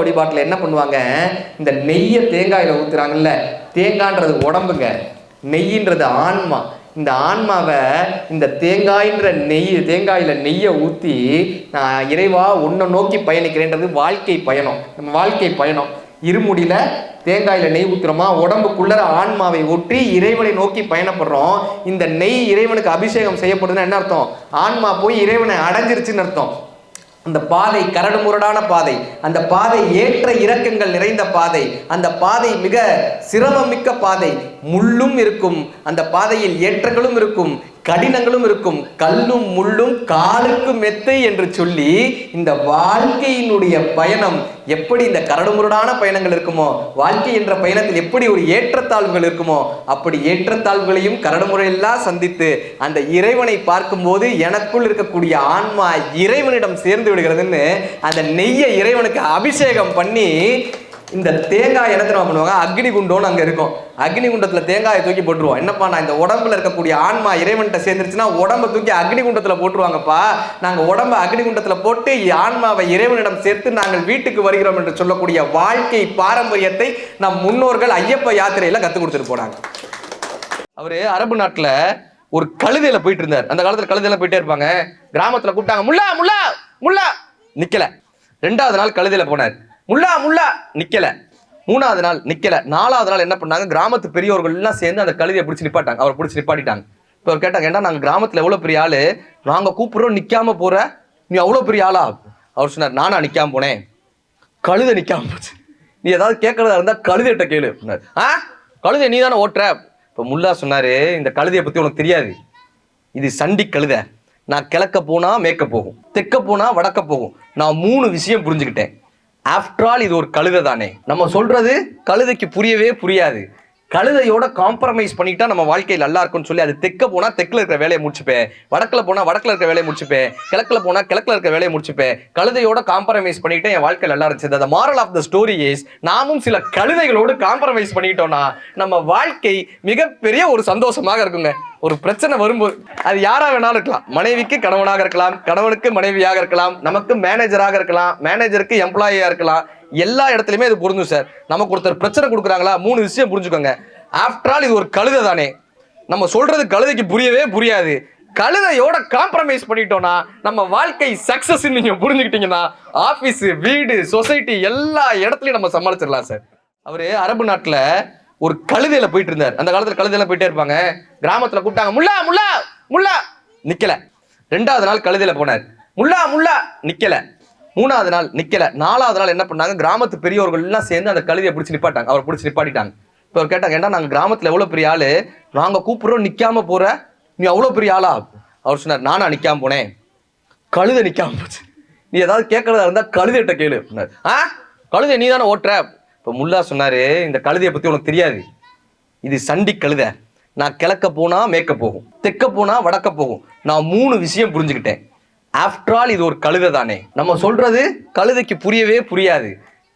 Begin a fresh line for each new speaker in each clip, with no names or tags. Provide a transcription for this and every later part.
வழிபாட்டில் என்ன பண்ணுவாங்க? இந்த நெய்யை தேங்காயில் ஊத்துறாங்கல்ல தேங்கான்றது உடம்புங்க நெய்யின்றது ஆன்மா. இந்த ஆன்மாவை இந்த தேங்காய்ன்ற நெய் தேங்காயில் நெய்யை ஊற்றி நான் இறைவா உன்னை நோக்கி பயணிக்கிறேன்றது வாழ்க்கை பயணம். நம்ம வாழ்க்கை பயணம். இருமுடியில தேங்காயில் நெய் ஊற்றுறோமா உடம்புக்குள்ள ஆன்மாவை ஊற்றி இறைவனை நோக்கி பயணப்படுறோம். இந்த நெய் இறைவனுக்கு அபிஷேகம் செய்யப்படுதுன்னா என்ன அர்த்தம்? ஆன்மா போய் இறைவனை அடைஞ்சிருச்சுன்னு அர்த்தம். அந்த பாதை கரடு முரடான பாதை அந்த பாதை ஏற்ற இறக்கங்கள் நிறைந்த பாதை அந்த பாதை மிக சிரமமிக்க பாதை முள்ளும் இருக்கும் அந்த பாதையில் ஏற்றங்களும் இருக்கும் கடினங்களும் இருக்கும். கல்லும் முள்ளும் காலுக்கு மெத்தை என்று சொல்லி இந்த வாழ்க்கையினுடைய பயணம் எப்படி இந்த கரடுமுரடான பயணங்கள் இருக்குமோ வாழ்க்கை என்ற பயணத்தில் எப்படி ஒரு ஏற்றத்தாழ்வுகள் இருக்குமோ அப்படி ஏற்றத்தாழ்வுகளையும் கரடுமுறையெல்லாம் சந்தித்து அந்த இறைவனை பார்க்கும்போது எனக்குள் இருக்கக்கூடிய ஆன்மா இறைவனிடம் சேர்ந்து விடுகிறதுன்னு அந்த நெய்யை இறைவனுக்கு அபிஷேகம் பண்ணி இந்த தேங்காய் என்ன தெரியுமா பண்ணுவாங்க? அக்னி குண்டோன்னு அங்கே இருக்கும். அக்னி குண்டத்தில் தேங்காயை தூக்கி போட்டுருவோம். என்னப்பா நான் இந்த உடம்புல இருக்கக்கூடிய ஆன்மா இறைவன்கிட்ட சேர்ந்துருச்சுன்னா உடம்பை தூக்கி அக்னி குண்டத்தில் போட்டுருவாங்கப்பா. நாங்கள் உடம்பை அக்னி குண்டத்தில் போட்டு ஆன்மாவை இறைவனிடம் சேர்த்து நாங்கள் வீட்டுக்கு வருகிறோம் என்று சொல்லக்கூடிய வாழ்க்கை பாரம்பரியத்தை நம் முன்னோர்கள் ஐயப்ப யாத்திரையில் கற்றுக் கொடுத்துட்டு போனாங்க. அவர் அரபு நாட்டில் ஒரு கழுதையில் போயிட்டு இருந்தார் அந்த காலத்தில் கழுதையில் போயிட்டே இருப்பாங்க. கிராமத்தில் கூப்பிட்டாங்க முல்லா முல்லா முல்லா! நிற்கலை ரெண்டாவது நாள் கழுதையில் போனார். முல்லா முல்லா. நிக்கல. மூணாவது நாள் நிக்கல. நாலாவது நாள் என்ன பண்ணாங்க? கிராமத்து பெரியவர்கள் எல்லாம் சேர்ந்து அந்த கழுதையை பிடிச்சி நிப்பாட்டாங்க. அவரை பிடிச்சி நிப்பாட்டிட்டாங்க. இப்போ அவர் கேட்டாங்க ஏன்னா நாங்கள் கிராமத்தில் எவ்வளோ பெரிய ஆள்? நாங்கள் கூப்பிடுறோம் நிற்காம போற. நீ அவ்வளோ பெரிய ஆளா? அவர் சொன்னார் நானா நிற்காம போனேன். கழுதை நிற்காம போச்சு. நீ ஏதாவது கேட்கறதா இருந்தால் கழுதைகிட்ட கேளு. அப்படின்னாரு. ஆ? கழுதை நீ தானே ஓட்டுற? இப்போ முல்லா சொன்னாரு இந்த கழுதையை பற்றி உனக்கு தெரியாது. இது சண்டி கழுதை. நான் கிழக்க போனால் மேற்க போகும். தெற்க போனால் வடக்க போகும். நான் மூணு விஷயம் புரிஞ்சுக்கிட்டேன். ஆஃப்டர் ஆல் இது ஒரு கழுதை தானே நம்ம சொல்றது கழுதைக்கு புரியவே புரியாது. கழுதையோட காம்ப்ரமைஸ் பண்ணிட்டா நம்ம வாழ்க்கையில் நல்லா இருக்கும்னு சொல்லி அது தெற்க போனா தெற்கில் இருக்கிற வேலையை முடிச்சுப்பேன். வடக்கில் போனா வடக்கில் இருக்கிற வேலையை முடிச்சுப்பேன். கிழக்கில் போனா கிழக்கில் இருக்கிற வேலையை முடிச்சுப்பேன். கழுதையோட காம்ப்ரமைஸ் பண்ணிட்டு என் வாழ்க்கை நல்லா இருந்துச்சு. அந்த moral of the story is நாமும் சில கழுதைகளோடு காம்ப்ரமைஸ் பண்ணிட்டோம்னா நம்ம வாழ்க்கை மிகப்பெரிய ஒரு சந்தோஷமாக இருக்குங்க. ஒரு பிரச்சனை வரும்போது அது யாராக வேணாலும் இருக்கலாம். மனைவிக்கு கணவனாக இருக்கலாம் கணவனுக்கு மனைவியாக இருக்கலாம் நமக்கு மேனேஜராக இருக்கலாம் மேனேஜருக்கு எம்ப்ளாயியாக இருக்கலாம் எல்லா இடத்துலையுமே இது பொருந்தும் சார். நமக்கு ஒருத்தர் பிரச்சனை கொடுக்குறாங்களா மூணு விஷயம் புரிஞ்சுக்கோங்க. ஆஃப்டர் ஆல் இது ஒரு கழுதை தானே. நம்ம சொல்றது கழுதைக்கு புரியவே புரியாது. கழுதையோட காம்ப்ரமைஸ் பண்ணிட்டோம்னா நம்ம வாழ்க்கை சக்சஸ் நீங்க புரிஞ்சுக்கிட்டீங்கன்னா ஆபீஸ் வீடு சொசைட்டி எல்லா இடத்துலயும் நம்ம சமாளிச்சிடலாம் சார். அவரு அரபு நாட்டுல ஒரு கழுதையில போயிட்டு இருந்தார். அந்த காலத்துல கழுதையில போயிட்டே இருப்பாங்க. கிராமத்துல கூப்பிட்டாங்க முல்லா முல்லா முல்லா. நிக்கல. ரெண்டாவது நாள் கழுதையில போனார். முல்லா முல்லா. நிக்கல. மூணாவது நாள் நிக்கல. நாலாவது நாள் என்ன பண்ணாங்க? கிராமத்து பெரியவர்கள் எல்லாம் சேர்ந்து அந்த கழுதியை பிடிச்சி நிப்பாட்டாங்க. அவரை பிடிச்சி நிப்பாட்டிட்டாங்க. இப்போ அவர் கேட்டாங்க ஏன்னா நாங்கள் கிராமத்தில் எவ்வளோ பெரிய ஆளு? நாங்கள் கூப்பிடுறோம் நிற்காம போற. நீ அவ்வளோ பெரிய ஆளா? அவர் சொன்னார் நானா நிற்காம போனேன். கழுதை நிற்காம போச்சு. நீ ஏதாவது கேட்கறதா இருந்தால் கழுதைகிட்ட கேளு. அப்படின்னாரு. ஆ? கழுதை நீ தானே ஓட்டுற? இப்போ முல்லா சொன்னாரு இந்த கழுதையை பற்றி உனக்கு தெரியாது. இது சண்டி கழுதை. நான் கிழக்க போனா மேற்க போகும். தெற்க போனா வடக்க போகும். நான் மூணு விஷயம் புரிஞ்சுக்கிட்டேன். ஆஃப்டர் ஆல் இது ஒரு கழுதை தானே. நம்ம சொல்றது கழுதைக்கு புரியவே புரியாது.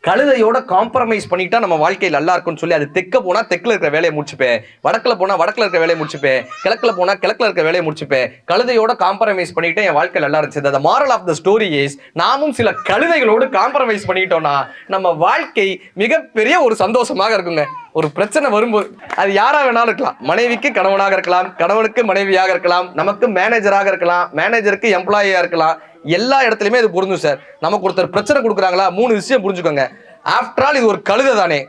கழுதையோட காம்ப்ரமைஸ் பண்ணிட்டா நம்ம வாழ்க்கையில் நல்லா இருக்கும்னு சொல்லி அது தெற்க போனா தெற்கில் இருக்கிற வேலையை முடிச்சுப்பேன். வடக்கில் போனா வடக்கில் இருக்கிற வேலையை முடிச்சுப்பேன். கிழக்கில் போனா கிழக்கில் இருக்கிற வேலையை முடிச்சுப்பேன். கழுதையோட காம்ப்ரமைஸ் பண்ணிட்டு என் வாழ்க்கை நல்லா இருந்துச்சு. அந்த moral of the story is நாமும் சில கழுதைகளோடு காம்ப்ரமைஸ் பண்ணிக்கிட்டோம்னா நம்ம வாழ்க்கை மிகப்பெரிய ஒரு சந்தோஷமாக இருக்குங்க. ஒரு பிரச்சனை வரும்போது அது யாரா வேணாலும் இருக்கலாம். மனைவிக்கு கணவனாக இருக்கலாம் கணவனுக்கு மனைவியாக இருக்கலாம் நமக்கு மேனேஜராக இருக்கலாம் மேனேஜருக்கு எம்ப்ளாயியா இருக்கலாம் எல்லா இடத்துலையுமே இது புரிஞ்சும் சார் நமக்கு ஒருத்தர் பிரச்சனை கொடுக்குறாங்களா மூணு விஷயம் புரிஞ்சுக்கோங்க. ஆஃப்டர் ஆல் இது ஒரு கழுதை தானே.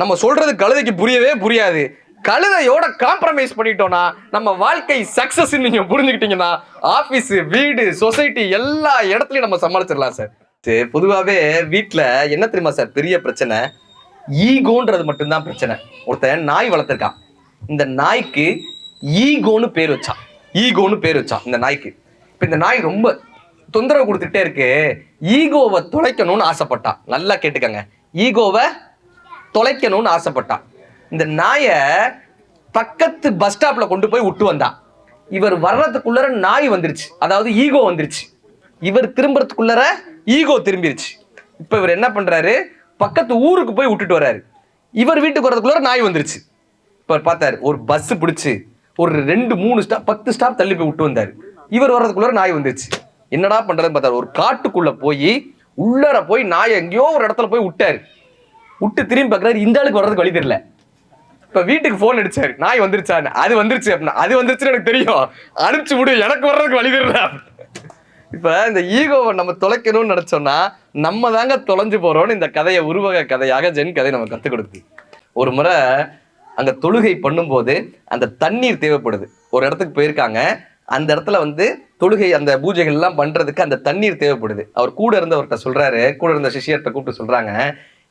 நம்ம சொல்றது கழுதைக்கு புரியவே புரியாது. கழுதையோட காம்ப்ரமைஸ் பண்ணிட்டோம்னா நம்ம வாழ்க்கை சக்சஸ் நீங்க புரிஞ்சுக்கிட்டீங்கன்னா ஆபீஸ் வீடு சொசைட்டி எல்லா இடத்துலயும் நம்ம சமாளிச்சிடலாம் சார் சரி, வீட்டில் என்ன தெரியுமா சார் பெரிய பிரச்சனை. ஈகோன்றது மட்டும்தான் பிரச்சனை. ஒருத்தன் நாய் வளர்த்துருக்கான். இந்த நாய்க்கு ஈகோன்னு பேர் வச்சான். ஈகோன்னு பேர் வச்சான் இந்த நாய்க்கு. இப்போ இந்த நாய் ரொம்ப தொந்தரவு கொடுத்துட்டே இருக்கு. ஈகோவை தொலைக்கணும்னு ஆசைப்பட்டான். நல்லா கேட்டுக்கங்க. ஈகோவை தொலைக்கணும்னு ஆசைப்பட்டான். இந்த நாயை பக்கத்து பஸ் ஸ்டாப்ல கொண்டு போய் விட்டு வந்தான். இவர் வர்றதுக்குள்ளர நாய் வந்துருச்சு. அதாவது ஈகோ வந்துருச்சு. இவர் திரும்புறதுக்குள்ளர ஈகோ திரும்பிருச்சு. இப்போ இவர் என்ன பண்றாரு? பக்கத்து ஊருக்கு போய் விட்டுட்டு வராரு. இவர் வீட்டுக்கு வரதுக்குள்ள நாய் வந்துருச்சு. இப்போ பார்த்தாரு ஒரு பஸ் பிடிச்சி ஒரு ரெண்டு மூணு ஸ்டாப் பத்து ஸ்டாப் தள்ளி போய் விட்டு வந்தார். இவர் வர்றதுக்குள்ள நாய் வந்துருச்சு. என்னடா பண்ணுறதுன்னு பார்த்தாரு. ஒரு காட்டுக்குள்ள போய்
உள்ளார போய் நாய் எங்கேயோ ஒரு இடத்துல போய் விட்டாரு. விட்டு திரும்பி பார்க்குறாரு இந்த ஆளுக்கு வர்றதுக்கு வழி தெரியல. இப்போ வீட்டுக்கு ஃபோன் அடிச்சாரு. நாய் வந்துருச்சான்னு. அது வந்துருச்சு அப்படின்னா அது வந்துருச்சுன்னு எனக்கு தெரியும். அனுப்பிச்சு விடு எனக்கு வர்றதுக்கு வழி தெரியல. இப்போ இந்த ஈகோவை நம்ம தொலைக்கணும்னு நினச்சோம்னா நம்ம தாங்க தொலைஞ்சு போகிறோம்னு இந்த கதையை உருவக கதையாக ஜென் கதை நம்ம கற்றுக் கொடுக்குது. ஒரு முறை அங்கே தொழுகை பண்ணும்போது அந்த தண்ணீர் தேவைப்படுது. ஒரு இடத்துக்கு போயிருக்காங்க. அந்த இடத்துல வந்து தொழுகை அந்த பூஜைகள்லாம் பண்ணுறதுக்கு அந்த தண்ணீர் தேவைப்படுது. அவர் கூட இருந்தவர்கிட்ட சொல்கிறாரு கூட இருந்த சிஷியர்கிட்ட கூப்பிட்டு சொல்கிறாங்க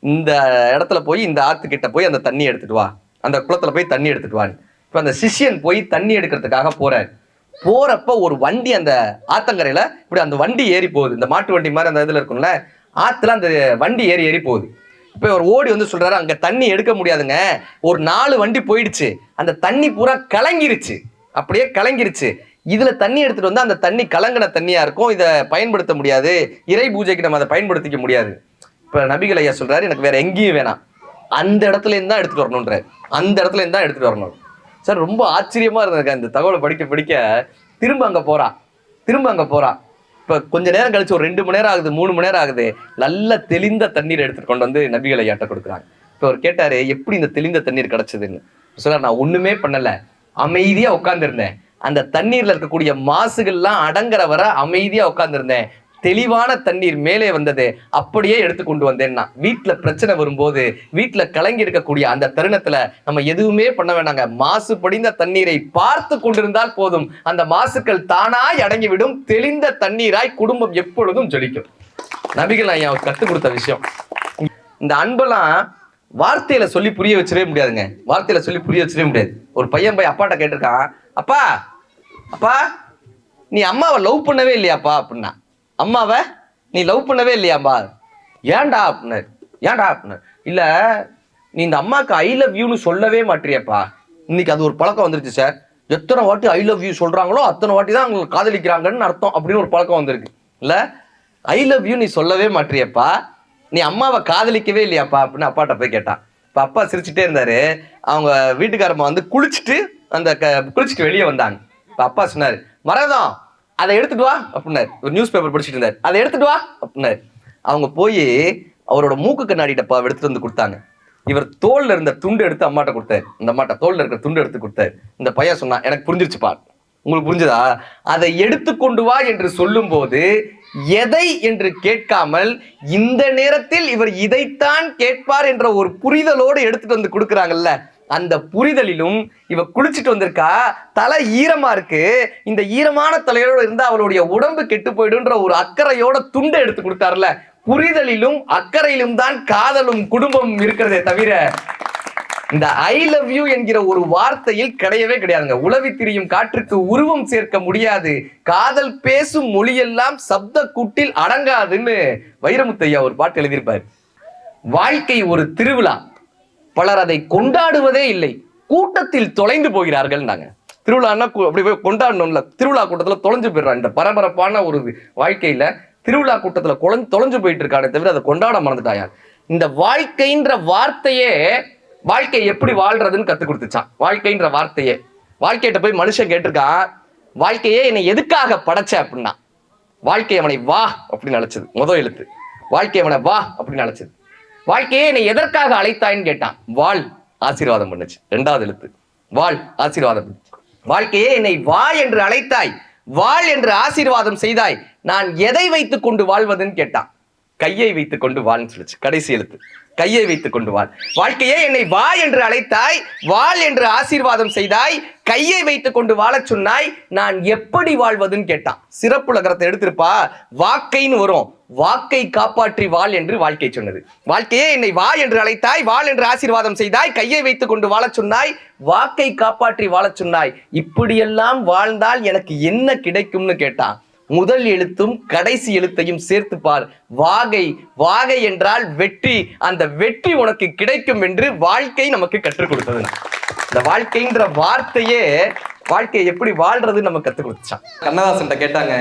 இந்த இடத்துல போய் இந்த ஆற்றுக்கிட்ட போய் அந்த தண்ணி எடுத்துகிட்டு வா. அந்த குளத்தில் போய் தண்ணி எடுத்துகிட்டு வான்னு. இப்போ அந்த சிஷ்யன் போய் தண்ணி எடுக்கிறதுக்காக போகிறார் போறப்ப ஒரு வண்டி அந்த ஆத்தங்கரையில இப்படி அந்த வண்டி ஏறி போகுது. இந்த மாட்டு வண்டி மாதிரி அந்த இதுல இருக்கும்ல ஆத்துல அந்த வண்டி ஏறி ஏறி போகுது. இப்ப ஒரு ஓடி வந்து சொல்றாரு அங்க தண்ணி எடுக்க முடியாதுங்க. ஒரு நாலு வண்டி போயிடுச்சு. அந்த தண்ணி பூரா கலங்கிருச்சு. அப்படியே கலங்கிருச்சு. இதுல தண்ணி எடுத்துட்டு வந்து அந்த தண்ணி கலங்கின தண்ணியா இருக்கும். இதை பயன்படுத்த முடியாது. இறை பூஜைக்கு நம்ம அதை பயன்படுத்திக்க முடியாது. இப்ப நபிகள் ஐயா சொல்றாரு எனக்கு வேற எங்கேயும் வேணாம். அந்த இடத்துல இருந்து தான் எடுத்துட்டு வரணுன்றாரு அந்த இடத்துல இருந்து தான் எடுத்துட்டு வரணும். சார் ரொம்ப ஆச்சரியமா இருந்திருக்கு இந்த தகவலை படிக்க படிக்க. திரும்ப அங்க போகிறான் திரும்ப அங்க போகிறான் இப்ப கொஞ்ச நேரம் கழிச்சு ஒரு ரெண்டு மணி நேரம் ஆகுது மூணு மணி நேரம் ஆகுது. நல்ல தெளிந்த தண்ணீர் எடுத்துட்டு கொண்டு வந்து நபிகளை ஏட்ட கொடுக்குறாங்க. இப்ப அவர் கேட்டாரு எப்படி இந்த தெளிந்த தண்ணீர் கிடைச்சதுன்னு? சார் நான் ஒண்ணுமே பண்ணல. அமைதியா உட்காந்துருந்தேன் அந்த தண்ணீர்ல இருக்கக்கூடிய மாசுகள்லாம் அடங்குற வர அமைதியா உட்காந்துருந்தேன் தெளிவான தண்ணீர் மேலே வந்தது அப்படியே எடுத்து கொண்டு வந்தேன்னா வீட்டில் பிரச்சனை வரும்போது வீட்டில் கலங்கி இருக்கக்கூடிய அந்த தருணத்தில் நம்ம எதுவுமே பண்ண வேண்டாங்க மாசு படிந்த தண்ணீரை பார்த்து கொண்டிருந்தால் போதும். அந்த மாசுக்கள் தானாய் அடங்கிவிடும். தெளிந்த தண்ணீராய் குடும்பம் எப்பொழுதும் ஜொலிக்கும். நபிகள் ஐயா கற்றுக் கொடுத்த விஷயம். இந்த அன்பெல்லாம் வார்த்தையில சொல்லி புரிய வச்சிடவே முடியாதுங்க. வார்த்தையில சொல்லி புரிய வச்சிடவே முடியாது. ஒரு பையன் போய் அப்பாட்ட கேட்டிருக்கான் அப்பா அப்பா நீ அம்மாவை லவ் பண்ணவே இல்லையாப்பா? அப்படின்னா அம்மாவை நீ லவ் பண்ணவே இல்லையாம்பா? ஏன்டா அப்படின்னாரு ஏன்டா அப்படின்னாரு இல்ல நீ இந்த அம்மாக்கு ஐ லவ் யூன்னு சொல்லவே மாட்டியப்பா. இன்னைக்கு அது ஒரு பழக்கம் வந்துருச்சு சார் எத்தனை வாட்டி ஐ லவ் யூ சொல்றாங்களோ அத்தனை வாட்டி தான் அவங்க காதலிக்கிறாங்கன்னு அர்த்தம் அப்படின்னு ஒரு பழக்கம் வந்திருக்கு. இல்ல ஐ லவ் யூ நீ சொல்லவே மாட்டியப்பா. நீ அம்மாவை காதலிக்கவே இல்லையாப்பா அப்படின்னு அப்பாட்ட போய் கேட்டான். இப்போ அப்பா சிரிச்சுட்டே இருந்தாரு. அவங்க வீட்டுக்காரம்மா வந்து குளிச்சுட்டு அந்த க குளிச்சுட்டு வெளியே வந்தாங்க. இப்போ அப்பா சொன்னாரு மரதம் அதை எடுத்துட்டு வா அப்படின்னாரு. ஒரு நியூஸ் பேப்பர் படிச்சுட்டு இருந்தார். அதை எடுத்துட்டு வா அப்படின்னாரு. அவங்க போய் அவரோட மூக்கு கண்ணாடி டப்பா எடுத்துட்டு வந்து கொடுத்தாங்க. இவர் தோல்ல இருந்த துண்டு எடுத்து அம்மாட்ட கொடுத்தாரு. இந்த அம்மாட்ட தோல்ல இருக்கிற துண்டு எடுத்து கொடுத்தாரு. இந்த பையன் சொன்னா எனக்கு புரிஞ்சிருச்சுப்பா உங்களுக்கு புரிஞ்சுதா? அதை எடுத்து கொண்டு வா என்று சொல்லும்போது எதை என்று கேட்காமல் இந்த நேரத்தில் இவர் இதைத்தான் கேட்பார் என்ற ஒரு புரிதலோடு எடுத்துட்டு வந்து கொடுக்குறாங்கல்ல. அந்த புரிதலிலும் இவ குளிச்சுட்டு வந்திருக்கா. தலை ஈரமா இருக்கு. இந்த ஈரமான தலையோட இருந்தா அவளுடைய உடம்பு கெட்டு போயிடுன்ற ஒரு அக்கறையோட துண்டை எடுத்து கொடுத்தாருல புரிதலிலும் அக்கறையிலும் தான் காதலும் குடும்பம் இருக்கிறதே தவிர இந்த ஐ லவ் யூ என்கிற ஒரு வார்த்தையில் கிடையவே கிடையாதுங்க. உளவி திரியும் காற்றுக்கு உருவம் சேர்க்க முடியாது. காதல் பேசும் மொழியெல்லாம் சப்த கூட்டில் அடங்காதுன்னு வைரமுத்தையா ஒரு பாட்டு எழுதியிருப்பார். வாழ்க்கை ஒரு திருவிழா. பலர் அதை கொண்டாடுவதே இல்லை. கூட்டத்தில் தொலைந்து போகிறார்கள் நாங்க. திருவிழான்னா அப்படி போய் கொண்டாடணும்ல. திருவிழா கூட்டத்துல தொலைஞ்சு போயிடுறான் இந்த பரபரப்பான ஒரு வாழ்க்கையில திருவிழா கூட்டத்துல குழஞ்சு தொலைஞ்சு போயிட்டு இருக்கானே தவிர அதை கொண்டாட மறந்துட்டாயா? இந்த வாழ்க்கைன்ற வார்த்தையே வாழ்க்கை எப்படி வாழ்றதுன்னு கத்து கொடுத்துச்சான். வாழ்க்கைன்ற வார்த்தையே. வாழ்க்கையிட்ட போய் மனுஷன் கேட்டிருக்கான் வாழ்க்கையே என்னை எதுக்காக படைச்ச? அப்படின்னா வாழ்க்கை அவனை வா அப்படின்னு அழைச்சது. முதல் எழுத்து. வாழ்க்கை அவனை வா அப்படின்னு அழைச்சது. வாழ்க்கையே என்னை எதற்காக அழைத்தாயின்னு கேட்டான். வாழ் ஆசீர்வாதம் பண்ணுச்சு. ரெண்டாவது எழுத்து. வாழ் ஆசீர்வாதம் பண்ணுச்சு. வாழ்க்கையே என்னை வா என்று அழைத்தாய். வாழ் என்று ஆசீர்வாதம் செய்தாய். நான் எதை வைத்துக் கொண்டு வாழ்வதுன்னு கேட்டான். கையை வைத்துக் கொண்டு வாழ்ன்னு சொல்லுச்சு. கடைசி எழுத்து. கையை வைத்துக் கொண்டு வாழ்க்கையே என்னை வா என்று அழைத்தாய் வாழ் என்று ஆசீர்வாதம் செய்தாய் கையை வைத்துக் கொண்டு வாழச் சொன்னாய் நான் எப்படி வாழ்வதுன்னு கேட்டான் சிறப்புலகரத்தை எடுத்திருப்பா வாக்கைன்னு வரும். வாக்கை காப்பாற்றி வாழ் என்று வாழ்க்கை சொன்னது. வாழ்க்கையே என்னை வா என்று அழைத்தாய் வாழ் என்று ஆசீர்வாதம் செய்தாய் கையை வைத்துக் கொண்டு வாழச் சொன்னாய் வாக்கை காப்பாற்றி வாழச் சொன்னாய். இப்படியெல்லாம் வாழ்ந்தால் எனக்கு என்ன கிடைக்கும்னு கேட்டான் முதல் எழுத்தும் கடைசி எழுத்தையும் சேர்த்து பார். வாகை வாகை என்றால் வெற்றி. அந்த வெற்றி உனக்கு கிடைக்கும் என்று வாழ்க்கை நமக்கு கற்றுக் கொடுத்தது. இந்த வாழ்க்கைன்ற வார்த்தையே வாழ்க்கையை எப்படி வாழ்றது நம்ம கற்றுக் கொடுத்துச்சான் கண்ணதாசன் கேட்டாங்க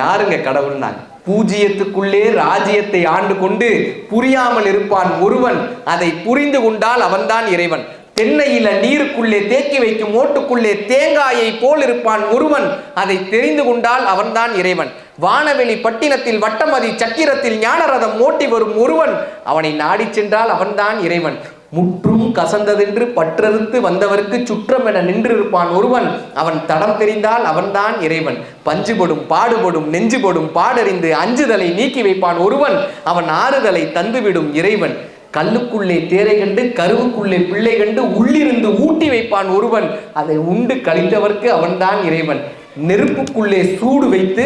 யாருங்க கடவுள்னாங்க? பூஜ்ஜியத்துக்குள்ளே ராஜ்யத்தை ஆண்டு கொண்டு புரியாமல் இருப்பான் ஒருவன். அதை புரிந்து கொண்டால் அவன்தான் இறைவன்.
தென்னையில நீருக்குள்ளே தேக்கி வைக்கும் ஓட்டுக்குள்ளே தேங்காயை போல் இருப்பான் ஒருவன் அதை தெரிந்து கொண்டால் அவன்தான் இறைவன். வானவெளி பட்டினத்தில் வட்டமதி சக்கிரத்தில் ஞானரதம் ஓட்டி வரும் ஒருவன் அவனை நாடிச் சென்றால் அவன்தான் இறைவன். முற்றும் கசந்ததென்று பற்றறுத்து வந்தவர்க்கு சுற்றம் என நின்றிருப்பான் ஒருவன். அவன் தடம் தெரிந்தால் அவன்தான் இறைவன். பஞ்சுபடும் பாடுபடும் நெஞ்சுபடும் பாடறிந்து அஞ்சுதலை நீக்கி வைப்பான் ஒருவன். அவன் ஆறுதலை தந்துவிடும் இறைவன். கல்லுக்குள்ளே தேரை கண்டு கருவுக்குள்ளே பிள்ளை கண்டு உள்ளிருந்து ஊட்டி வைப்பான் ஒருவன். அதை உண்டு கழித்தவர்க்கு அவன்தான் இறைவன். நெருப்புக்குள்ளே சூடு வைத்து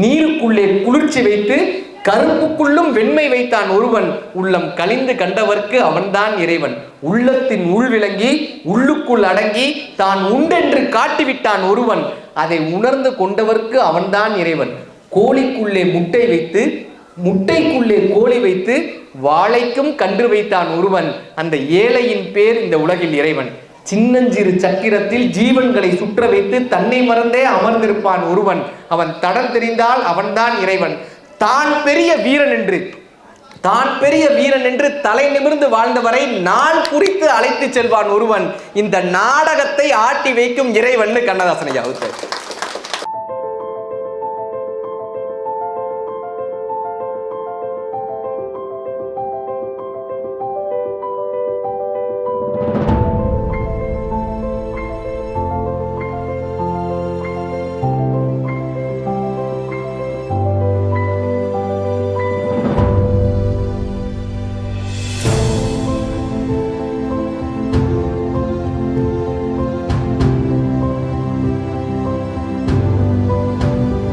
நீருக்குள்ளே குளிர்ச்சி வைத்து கருப்புக்குள்ளும் வெண்மை வைத்தான் ஒருவன். உள்ளம் கழிந்து கண்டவர்க்கு அவன்தான் இறைவன். உள்ளத்தின் உள் விளங்கி உள்ளுக்குள் அடங்கி தான் உண்டென்று காட்டிவிட்டான் ஒருவன். அதை உணர்ந்து கொண்டவர்க்கு அவன்தான் இறைவன். கோழிக்குள்ளே முட்டை வைத்து முட்டைக்குள்ளே கோழி வைத்து வாழைக்கும் கன்று வைத்தான் ஒருவன். அந்த ஏழையின் பேர் இந்த உலகில் இறைவன். சின்னஞ்சிறு சக்கிரத்தில் ஜீவன்களை சுற்ற வைத்து தன்னை மறந்தே அமர்ந்திருப்பான் ஒருவன். அவன் தடம் தெரிந்தால் அவன்தான் இறைவன். தான் பெரிய வீரன் என்று தான் பெரிய வீரன் என்று தலை நிமிர்ந்து வாழ்ந்தவரை நான் குறித்து அழைத்து செல்வான் ஒருவன். இந்த நாடகத்தை ஆட்டி வைக்கும் இறைவன் கண்ணதாசனை